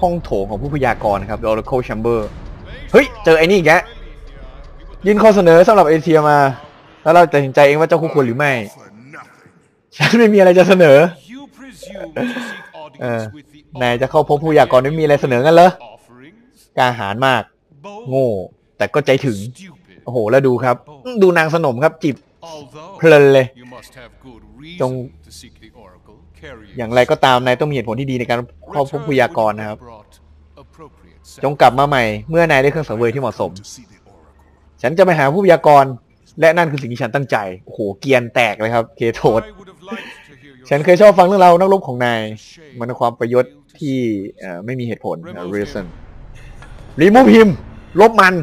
ห้องโถงของผู้พยากรณ์นะครับ The Oracle Chamber เฮ้ย เจอไอ้นี่อีกแกะยื่นข้อเสนอสำหรับเอเชียมา แล้วเราจะตัดสินใจเองว่าเจ้าคู่ควรหรือไม่ ฉันไม่มีอะไรจะเสนอ You presume to seek เออ audience with the นายจะเข้าพบผู้พยากรณ์ไม่มีอะไรเสนอกันเหรอ offerings? กล้าหาญมาก Bold, โง่ แต่ก็ใจถึง stupid. โอ้โห แล้วดูครับ ดูนางสนมครับจิบ Although เพลินเลย you must have good จง อย่างไรก็ตามนายต้องมีเหตุผลที่ดีในการเข้าพบผู้พยากรณ์นะครับ brought appropriate จงกลับมาใหม่เมื่อนายได้เครื่องสังเวยที่เหมาะสม To see the oracle. ฉันจะไปหาผู้พยากรณ์และนั่นคือสิ่งที่ฉันตั้งใจ โอ้โห เกรียนแตกเลยครับ เคโทด I would have liked to hear your ฉันเคยชอบฟังเรื่องราวนักรบของนาย มันเป็นความประยศที่เอ่อไม่มีเหตุผล reason รีมูฟพิมลบมัน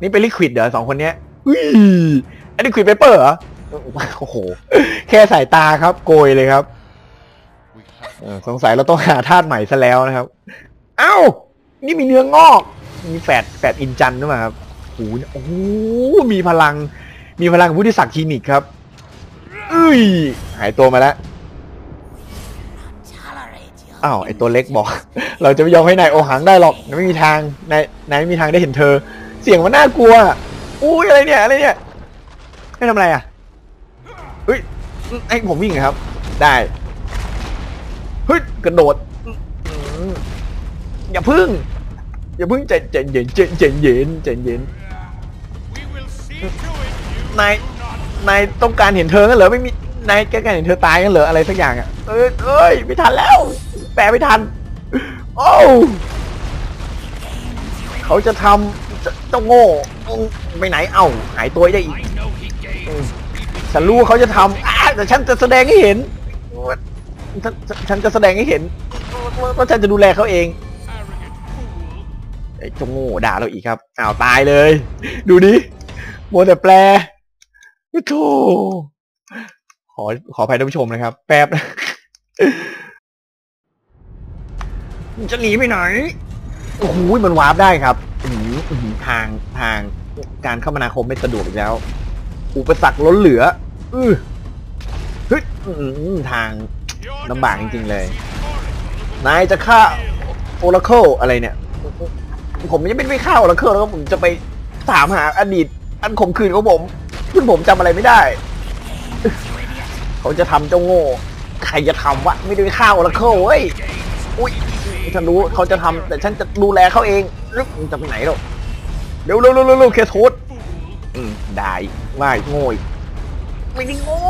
นี่เป็นลิควิดเหรอสองคนเนี้ยอุ้ยอันนี้ควิดเปเปอร์เหรอ โอ้โห แค่สายตาครับ โกยเลยครับ สงสัยเราต้องหาธาตุใหม่ซะแล้วนะครับ เอ้า นี่มีเนื้องอก มีแฝดแฝดอินจันด้วยมั้ยครับโอ้โหโอ้โหมีพลัง มีพลังวุฒิศักดิ์คลินิกครับอุ้ย หายตัวมาแล้วอ้าวไอตัวเล็กบอก เราจะไม่ยอมให้นายโอหังได้หรอกไม่มีทางนายนายไม่มีทางได้เห็นเธอ เสียงมันน่ากลัวอุ้ยอะไรเนี่ยอะไรเนี่ยให้ทำอะไรอะเฮ้ยให้ผมวิ่งครับ ได้ เฮ้ยกระโดดอืมอย่าพึ่ง อย่าพึ่งใจใจเย็นใจใจเย็นใจเย็น We will see to it you นาย do not นายต้องการเห็นเธอกันเหรอไม่มีนายแค่การเห็นเธอตายกันเหรออะไรสักอย่างอะเอ้ยเอ้ยไม่ทันแล้ว แปลไม่ทัน โอ้วเขาจะทำจะเจ้าโง่ไปไหนเอ้าหายตัวได้อีก I know he gains ฉันรู้ว่าเขาจะทำอ่าแต่ฉันจะแสดงให้เห็นว่า ฉันฉันจะแสดงให้เห็นว่าว่าฉันจะดูแลเขาเองไอ้เจงโง่ด่าเราอีกครับอ้าวตายเลย ดูดิมัวแต่แปลโธ่ขอขออภัยท่านผู้ชมนะครับ แป๊บ จะหนีไปไหนโอ้โหมันวาร์ปได้ครับอื้อหืออื้อหือทางทางการคมนาคมไม่สะดวกอีกแล้ว อุปสรรคล้นเหลือ อือเฮ้อื้อหือทาง ลำบากจริงๆเลย นายจะฆ่าโอราเคิลอะไรเนี่ย ผมยังไม่ไปฆ่าโอราเคิลแล้วก็ผมจะไปถามหาอดีต อันข่มขืนของผมซึ่งผมจำอะไรไม่ได้ เขาจะทำเจ้าโง่ ใครจะทำวะ ไม่ได้ไปฆ่าโอราเคิลเว้ย อุ้ยฉันรู้เขาจะทำแต่ฉันจะดูแลเขาเองรึมจะไปไหนหรอกเร็วเร็วเร็วเร็วเร็วเคโทษอืมได้ว่โง่ไม่ได้โง่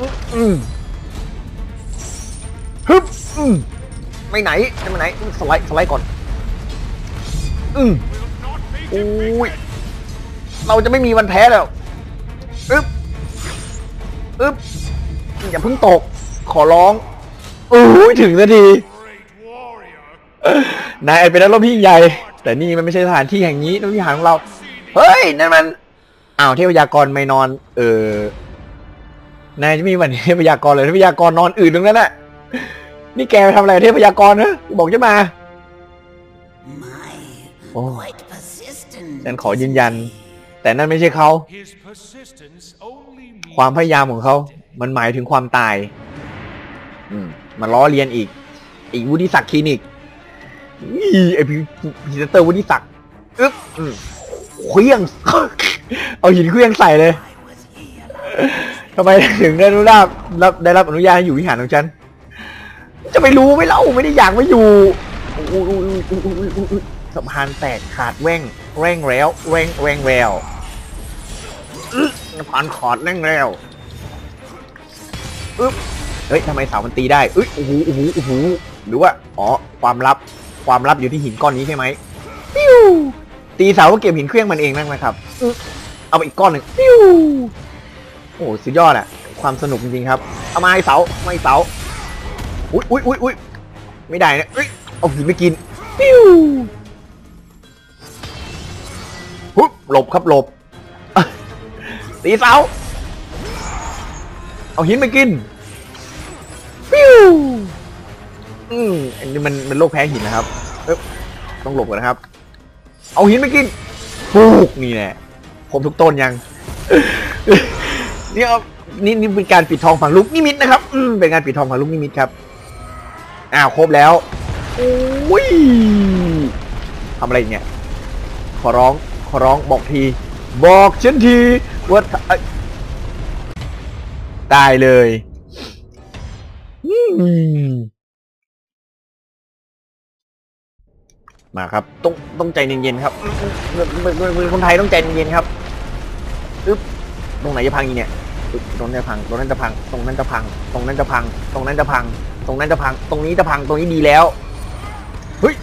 ฮึบอืมไม่ไหนจะไปไหนสไลด์สไลด์ก่อน อืมอุ้ยเราจะไม่มีวันแพ้แล้วอึ๊บอึ๊บอย่าเพิ่งตก ขอร้องโอ้ยถึงนาทีนายอาจเป็นนักรบที่ใหญ่ แต่นี่มันไม่ใช่สถานที่แห่งนี้สถานที่หาของเรา เฮ้ยนั่นมันอ้าวเทพยากรไม่นอน เออ นายจะมีวันเทพยากรเลยเทพยากรนอนอื่นตรงนั้นแหละนี่แกไปทำอะไรกับเทพยากรนะบอกจะมา My Oh. quite persistent. ฉันขอยืนยัน แต่นั่นไม่ใช่เขา his persistence only means ความพยายามของเขา มันหมายถึงความตาย อืมมาล้อเลียนอีก อีกวุฒิศักดิ์คลินิกอีไอพีพีเตอร์วุฒิศักดิ์อึ๊บอืมเคลี้ยงเอาหินเคลี้ยงใส่เลย ทำไมถึงได้รู้รับรับได้รับอนุญาตให้อยู่วิหารของฉัน จะไปรู้ไหมเล่าไม่ได้อยากไมาอยู่สะพานแตกขาดแว่งแร่งแล้วแร่งแร่งแววสะพานขาดแร่งแล้วอึ๊บเฮ้ยทำไมเสามันตีได้เอ้ยโอ้โหโอ้โหโอ้โหหรือว่าอ๋อความลับความลับอยู่ที่หินก้อนนี้ใช่ไหมปิ้วตีเสาก็เก็บหินเครื่องมันเองนั่นนะครับเอาไปอีกก้อนหนึ่งปิ้ว อ้โหสุดยอดอะความสนุกจริงๆครับเอามาไอ้เสาไอ้เสาอุ้ยอุ้ยอุ้ยอุ้ยไม่ได้นะเอ้ยเอาหินไปกินปิ้วฮึบหลบครับหลบตีเสาเอาหินไปกินปิ้วอืมอันนี้มันมันโรคแพ้หินนะครับเอ๊ต้องหลบกันนะครับ เอาหินไปกินปูกนี่แหละผมทุกต้นยัง นี่เอานี่นี่เป็นการปิดทองฝังลูกนิมิตนะครับ อืมเป็นการปิดทองฝังลูกนิมิตครับ อ้าวครบแล้วโอ้ยทำอะไรเนี่ย ขอร้อง ขอร้องบอกที บอกฉันทีว่าเอ้ยได้เลยมาครับ ต้องต้องใจเย็นๆครับมือมือมือมือคนไทยต้องใจเย็นๆครับอึ๊บ ตรงไหนจะพังอีกเนี่ยตรงนั้นจะพังตรงนั้นจะพัง ตรงนั้นจะพัง ตรงนั้นจะพัง ตรงนั้นจะพัง ตรงนั้นจะพัง ตรงนี้จะพัง ตรงนี้ดีแล้ว เฮ้ย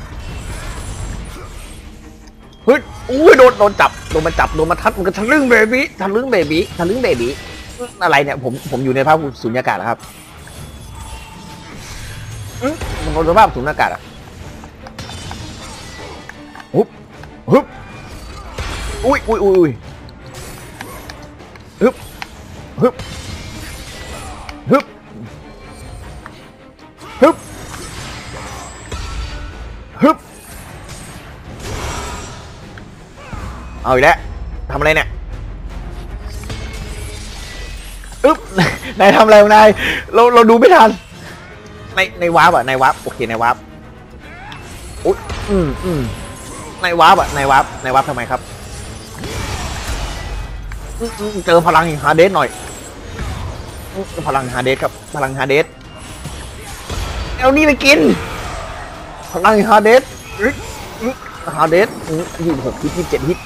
เฮ้ย อุ้ยโดนโดนจับ โดนมาจับ โดนมาทัด มันก็ทะลึ่งเบบี้ทะลึ่งเบบี้ทะลึ่งเบบี้อะไรเนี่ย ผม ผมอยู่ในภาพสุญญากาศแล้วครับอือมันโดนภาพสุญญากาศอะฮึบฮึบอุ้ยอุ้ยอุ้ย ฮึบฮึบฮึบฮึบฮึบเอาอีกแล้วทำอะไรเนี่ยอึ๊บนายทำอะไรของนายเราเราดูไม่ทัน ในในวาร์ปอะในวาร์ปโอเคในวาร์ปอุ๊ยอืมอืมในวาร์ปอะในวาร์ปในวาร์ปทำไมครับ เจอพลังแห่งฮาเดสหน่อยอืมพลังฮาเดสครับ พลังฮาเดสเอานี่ไปกิน พลังแห่งฮาเดสอึ๊ดอึ๊ดฮาเดสยี่สิบหกฮิตยี่สิบเจ็ดฮิต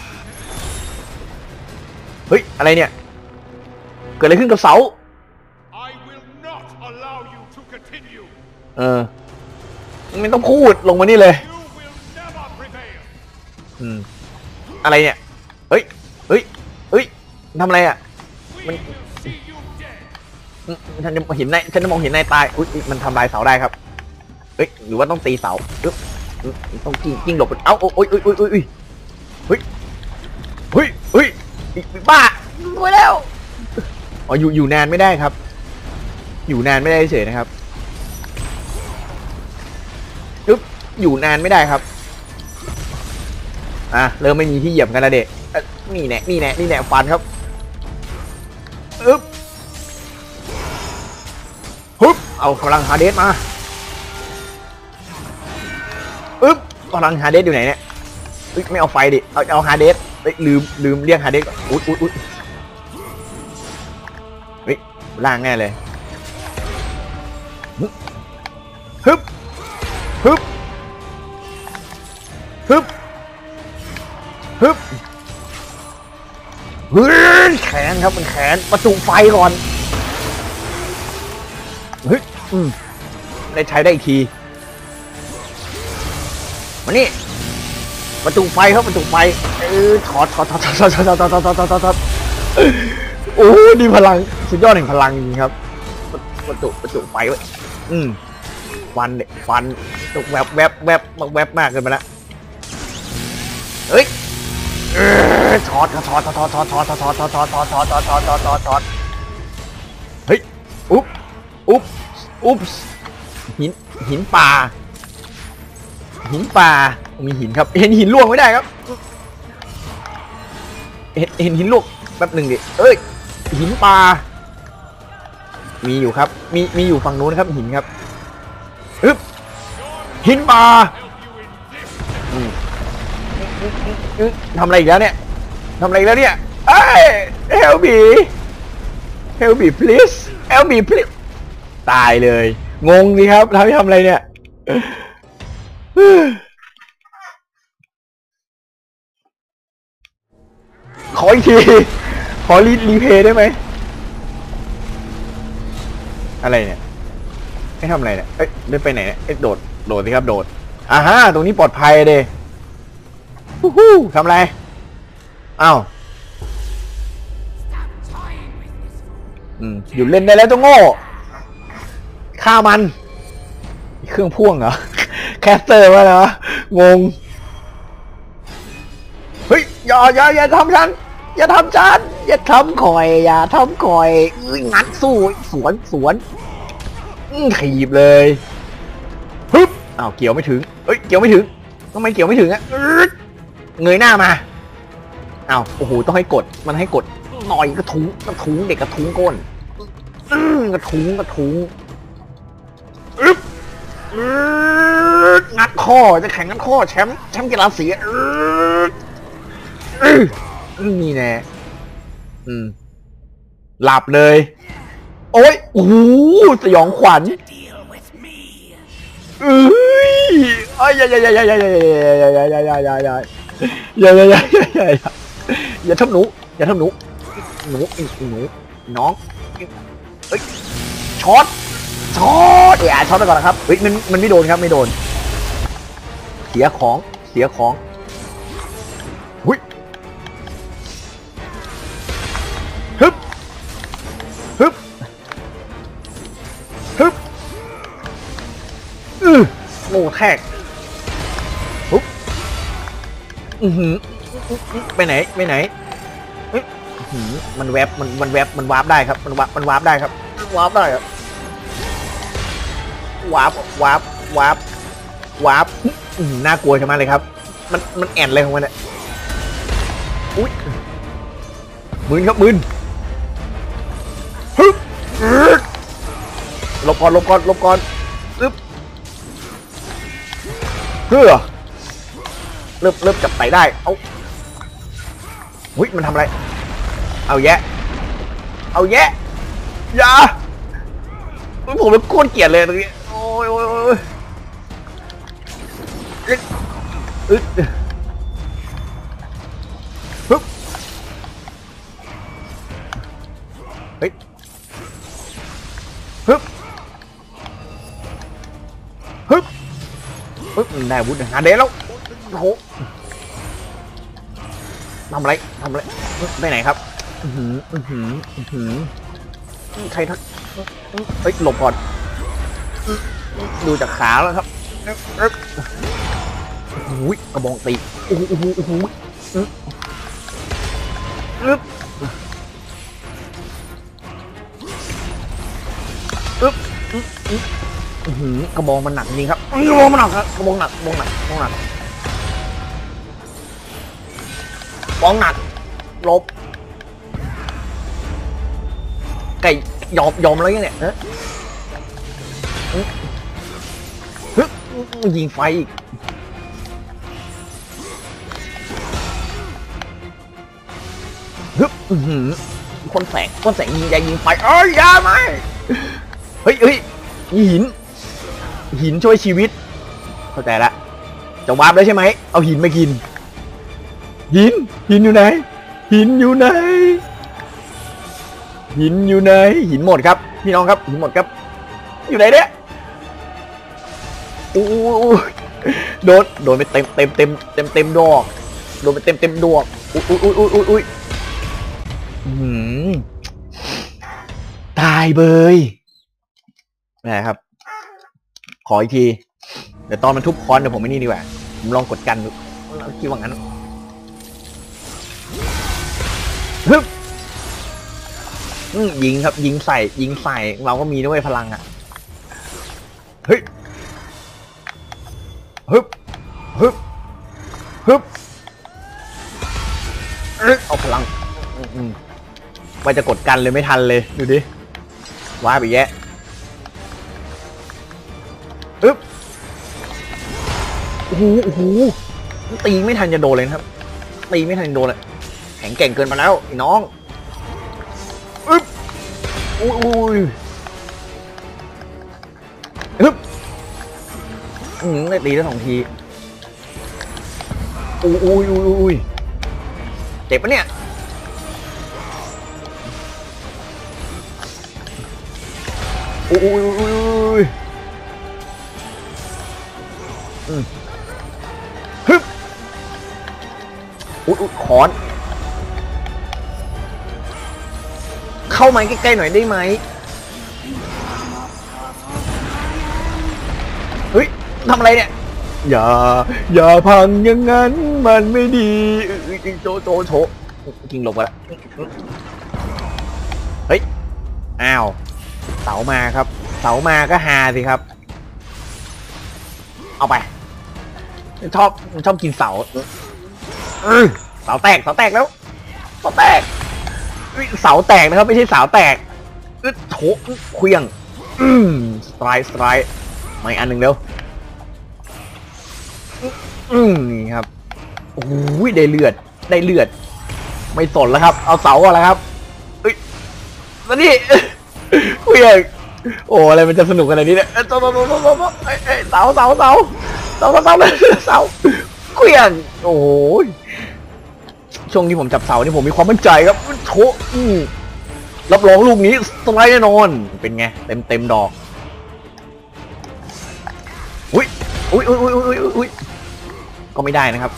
เฮ้ย อะไรเนี่ย เกิดอะไรขึ้นกับเสา I will not allow you to continue. เออไม่ต้องพูดลงมานี่เลย You will never prevail. อืม อะไรเนี่ย ทำอะไรอะ We Mình- will see you dead. อืมฉันจะเห็นนายฉันจะมองเห็นนายตาย อุ้ยมันทำลายเสาได้ครับเฮ้ย หรือว่าต้องตีเสาอึ๊บอึ๊บต้องกิ้งกิ้งหลบ เอ้าโอ้ยโอ้ยโอ้ยโอ้ยโอ้ยเฮ้ย เฮ้ยเฮ้ยอีกบ้าไปแล้ว อ๋อ อยู่ อยู่นานไม่ได้ครับ อยู่นานไม่ได้เฉยนะครับอึ๊บอยู่นานไม่ได้ครับ อะ เริ่มไม่มีที่เหยียบกันแล้วเด็กเอ๊ะนี่แน่นี่แน่นี่แน่ฟันครับ อึ๊บฮึบเอาพลังฮาเดสมาอึ๊บพลังฮาเดสอยู่ไหนเนี่ยไม่เอาไฟดิ เอาเอาฮาเดสลืมลืมเรียกฮาเดสอุ๊ยอุ๊ยอุ๊ยเฮ้ยล่างแน่เลยฮึบฮึบฮึบฮึบฮึบ เฮ้ยแขนครับมันแขนประจุไฟก่อนเฮ้ยอืมได้ใช้ได้อีกทีมานี่ประตูไฟครับประตูไฟเออถอดถอดถอดถอดถอดถอดถอดถอดถอดถอดถอดถอดโอ้ดีพลังสุดยอดแห่งพลังจริงครับประตูประตูไฟไว้ยอืมฟันเนี่ยฟันตกแวบแวบแวบแวบมากเกินไปละเฮ้ย เออถอดถอดถอดถอดถอดถอดถอดถอดถอดถอดถอดถอดถอดถอดถอดถอดเฮ้ยอุ๊บอุ๊บอุ๊บหินหินป่า หินป่ามีหินครับ เห็นหินล่วงไม่ได้ครับ เห็นเห็นหินล่วงแป๊บหนึ่งดิเอ้ยหินป่า มีอยู่ครับ มีมีอยู่ฝั่งนู้นครับหินครับอึ๊บหินป่า ทำอะไรอีกแล้วเนี่ยทำอะไรอีกแล้วเนี่ยเอ้ย help me help me please help me please ตายเลย งงสิครับทำทำอะไรเนี่ยขออีกที ขอรีรีเพย์ได้ไหม อะไรเนี่ยให้ทำอะไรเนี่ย เอ้ยได้ไปไหนเนี่ย เอ้ยโดด โดดสิครับ โดดอ่าฮะ ตรงนี้ปลอดภัยเดย ฮู้ฮู้ทำอะไรอ้าวอืมหยุดเล่นได้แล้วเจ้าโง่ฆ่ามัน เครื่องพ่วงเหรอ แคสเตอร์วะเหรองง เฮ้ย อย่าอย่าอย่าทำฉัน อย่าทำฉัน อย่าทำคอย อย่าทำคอยอื้องัดสู้สวนสวนอื้อถีบเลยฮึบอ้าวเกี่ยวไม่ถึงเอ้ย เกี่ยวไม่ถึงทำไมเกี่ยวไม่ถึงอะ เงยหน้ามาอ้าวโอ้โหต้องให้กดมันให้กดหน่อยกระทุ้งกระทุ้งเด็กกระทุ้งก้นกระทุ้งกระทุ้งอึ๊บงัดข้อจะแข่งงัดข้อแชมป์แชมป์กีฬาสีนี่แน่อืม หลับเลย โอ้ยโอ้โหสยองขวัญ Deal with me. เอ้ยเอ้ยอย่าอย่าอย่าอย่าอย่าอย่าอย่าอย่าอย่าอย่าอย่าอย่า อย่าอย่าอย่าอย่าอย่าอย่าทำหนู อย่าทำหนู หนูอีหนูน้องเฮ้ยช็อตช็อตอย่าช็อตไปก่อนนะครับเฮ้ยมันมันไม่โดนครับไม่โดน เสียของเสียของหุ้ยฮึบฮึบฮึบอือโง่แทก อือหืออื้อหือไปไหนไปไหนเฮ้ยอื้อหือมันแวบมันมันแวบมันวาร์ปได้ครับ มันวาร์ปมันวาร์ปได้ครับวาร์ปได้ครับวาร์ปวาร์ปวาร์ปวาร์ปอื้อหือน่ากลัวใช่ไหมเลยครับ มันมันแอนเลยของมันเนี่ยอุ้ยมืนครับมืนฮึบอื้อหลบก่อนหลบก่อนหลบก่อนอึ๊บเพื่อ เริ่มเริ่มจับไตได้ เอาหุ้ยมันทำอะไร เอาแยะ เอาแยะ อย่าผมเป็นโคตรเกลียดเลยตรงนี้ โอ้ยโอ้ยโอ้ยอึดอึดฮึบเฮ้ยฮึบฮึบปึ๊บได้อาวุธหาเดนแล้ว โอ้โหทำไรทำไรไปไหนครับ อือหืออือหืออือหือใครทักเฮ้ยหลบก่อน ดูจากขาแล้วครับโอ้โหกระบองตีโอ้โหโอ้โหโอ้โหอึ๊บอึ๊บอึ๊บอึ๊บอึ๊บอือหือกระบองมันหนักจริงครับกระบองมันหนักครับกระบองหนักกระบองหนักกระบองหนัก กระบองหนักลบไก่ยอมยอมแล้วยังเนี่ยเอ๊ะอื้อฮึยิงไฟอีกฮึคนแสงคนแสงยิงยายิงไฟเอ้ยยาไหมเฮ้ยเฮ้ยหิน หินช่วยชีวิต เข้าใจละจะวาร์ปแล้วใช่ไหม เอาหินมากิน หิน หินอยู่ไหน หินอยู่ไหน หินอยู่ไหน หินหมดครับ พี่น้องครับ หินหมดครับ อยู่ไหนเนี่ยโอ้ยโดน โดนไปเต็มเต็มเต็มเต็มเต็มดอก โดนไปเต็มเต็มดอก อุ้ยอุ้ยอุ้ยอุ้ยอุ้ยอื้อหือตายเบยนะครับ ขออีกที เดี๋ยวตอนมันทุบคอนเดี๋ยวผมไม่นี่ดีกว่า ผมลองกดกันดูคิดว่างั้น ฮึบยิงครับ ยิงใส่ ยิงใส่ เราก็มีด้วยพลังอะเฮ้ยฮึบฮึบฮึบเออาพลังอืมอืมว่าจะกดกันเลยไม่ทันเลย ดูดิว้าไปแยะอึ๊บโอ้โหโอ้โหตีไม่ทันจะโดนเลยครับ ตีไม่ทันจะโดนเลย แข็งแกร่งเกินไปแล้วไอ้น้องอึ๊บอุ้ยอุ้ยอึ๊บอืมได้ตีได้สองทีอุ้ยอุ้ยอุ้ยเจ็บปะเนี่ยอุ้ยอุ้ยอุ้ยอุ้ยฮึบอุ๊ยอุ๊ยขอน เข้ามาใกล้ๆหน่อยได้ไหมเฮ้ยทำอะไรเนี่ย อย่า อย่าพังอย่างนั้นมันไม่ดีอื้ออื้อโจโจโฉกิงหลบไปละเฮ้ย อ้าว เสามาครับ เสามาก็ฮาสิครับ เอาไป ชอบชอบกินเสาเออเสาแตกเสาแตกแล้วเสาแตก เสาแตกนะครับ ไม่ใช่สาวแตกอึดโถเควียง อืมสไตร์สไตร์มาอีกอันหนึ่งเร็ว อืมนี่ครับโอ้ยได้เลือด ได้เลือด ไม่สนแล้วครับ เอาเสาอะไรครับเฮ้ยมานี่คุยง โอ้อะไรมันจะสนุกขนาดนี้เนี่ยเอ้ยเสาเสาเสาเสาเสาเอ้ยเสาเสาเสาเสาเสาเสาเสาคุยง โอ้ย ช่วงที่ผมจับเสานี่ผมมีความมั่นใจครับโชอืมรับรองลูกนี้สไลด์แน่นอน เป็นไง เต็มเต็มดอก อุ้ยอุ้ยอุ้ยอุ้ยอุ้ยอุ้ยก็ไม่ได้นะครับ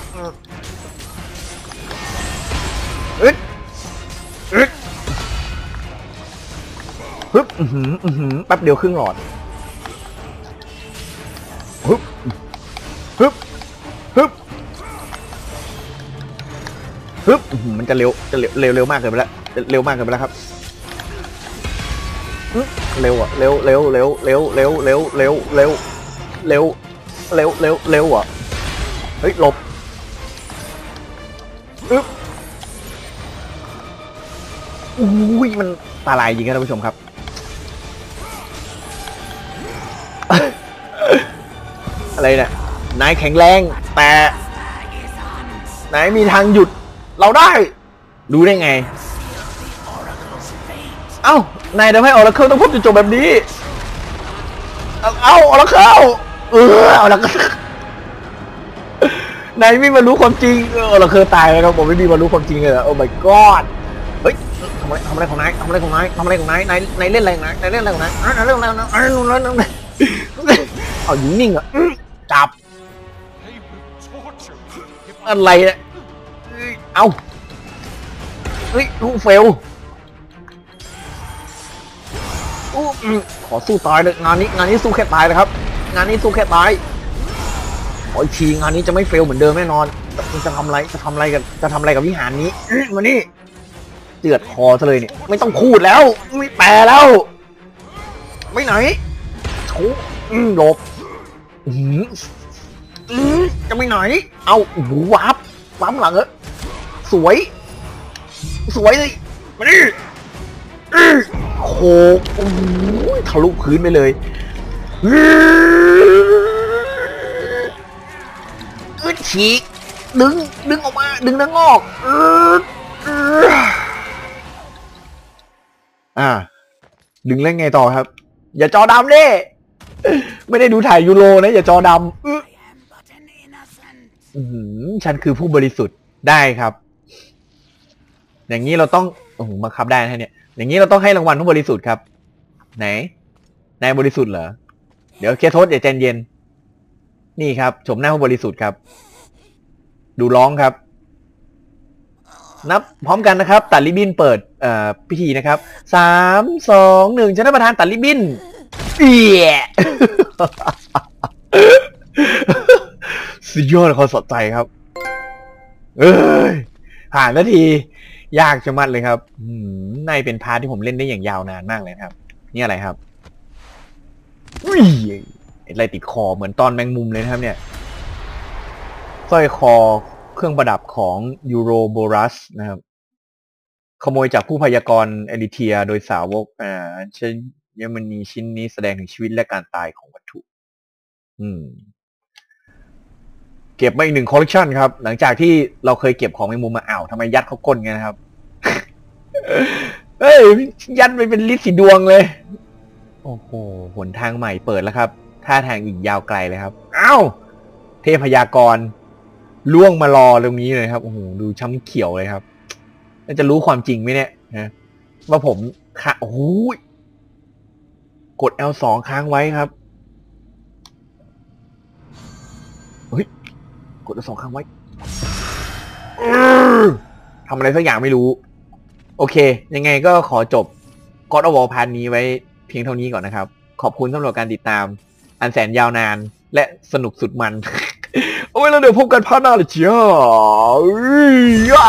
อึดอึดฮึบอื้อหืออื้อหือแป๊บเดียวครึ่งหลอดฮึบ ฮึบมันจะเร็วจะเร็วเร็วเร็วมากเกินไปแล้วเร็วมากเกินไปแล้วครับเร็วอะเร็วเร็วเร็วเร็วเร็วเร็วเร็วเร็วเร็วเร็วเร็วเร็วอะเฮ้ยหลบอึ๊บอุ้ยมันตาลายจริงครับท่านผู้ชมครับอะไรเนี่ยนายแข็งแรงแต่นายมีทางหยุด เราได้ รู้ได้ไง เอ้านายทำให้ออร์เคิลต้องพบจุดจบแบบนี้ เอาเอาออร์เคิลเออเอาลนายไม่มารู้ความจริงออราเคยตายแล้วครับผมไม่มีมารู้ความจริงเลยโอ้ my god เฮ้ยทำอะไรทำอะไรของนายทำอะไรของนายทำอะไรของนายนายนายเล่นอะไรของนายนายเล่นอะไรของนายอะนายเล่นอะไรของนายอะนายเล่นอะไรนายเอาอยู่นิ่งอะจับอะไรเนี่ย เอ้าเฮ้ยลูกเฟลอู้ขอสู้ตายเลยงานนี้งานนี้สู้แค่ตายนะครับ งานนี้สู้แค่ตายขออีกทีงานนี้จะไม่เฟลเหมือนเดิมแน่นอนมันจะทำอะไรจะทำอะไรกับจะทำอะไรกับวิหารนี้มานี่เจือดคอซะเลยเนี่ยไม่ต้องพูดแล้ว ไม่แปลแล้วไม่ไหนโถหลบอือจะไปไหน เอาโอ้โหวับวับหลังเออ สวย สวยเลยมาดิอื้อโคกโอ้โหทะลุพื้นไปเลยอื้ออึดฉีกดึง ดึงออกมา ดึงนังงอกอื้ออื้ออ่า ดึงเล่นไงต่อครับ อย่าจอดำดิไม่ได้ดูถ่ายยูโรนะ อย่าจอดำอื้อ I am but an innocent. อื้อหือฉันคือผู้บริสุทธิ์ได้ครับ อย่างนี้เราต้องโอ้โหบังคับได้นะเนี่ย อย่างนี้เราต้องให้รางวัลผู้บริสุทธิ์ครับ ไหนนายบริสุทธิ์เหรอ เดี๋ยวเคทษอย่าใจเย็น นี่ครับชมหน้าผู้บริสุทธิ์ครับ ดูร้องครับ นับพร้อมกันนะครับ ตัดริบบิ้นเปิดเอ่อพิธีนะครับสามสองหนึ่งชนะประธานตัดริบบิ้นเอียสุดยอดความสดใจครับ เอ้ยผ่านนาที ยากจะมัดเลยครับอืมในเป็นพาร์ทที่ผมเล่นได้อย่างยาวนานมากเลยนะครับนี่อะไรครับอุ้ยอะไรติดคอเหมือนตอนแมงมุมเลยนะครับ เนี่ยสร้อยคอเครื่องประดับของยูโรโบรัสนะครับ ขโมยจากผู้พยากรณ์เอริเทียโดยสาวกอ่าชิ้นเยอรมนีชิ้นนี้แสดงถึงชีวิตและการตายของวัตถุ อืม เก็บมาอีกหนึ่งคอลเลกชันครับ หลังจากที่เราเคยเก็บของในมุมมาอ้าวทำไมยัดเขาก้นไงนะครับ เฮ้ยยัดไปเป็นลิสต์สีดวงเลย โอ้โหหนทางใหม่เปิดแล้วครับท่าทางอีกยาวไกลเลยครับ อ้าว เทพยากรล่วงมารอตรงนี้เลยครับ โอ้โห ดูช้ำเขียวเลยครับแล้วจะรู้ความจริงไหมเนี่ยนะว่าผมค่ะโอ้โหกด L2 ค้างไว้ครับเฮ้ย กด L2 ค้างไว้อื้อทำอะไรสักอย่างไม่รู้ โอเค ยังไงก็ขอจบกอดอวอพาร์ทนี้ไว้เพียงเท่านี้ก่อนนะครับ ขอบคุณสำหรับการติดตาม อันแสนยาวนานและสนุกสุดมันเอาไว้แล้วเดี๋ยวพบกันพาร์ทหน้าเลยจ้าอื้อย่า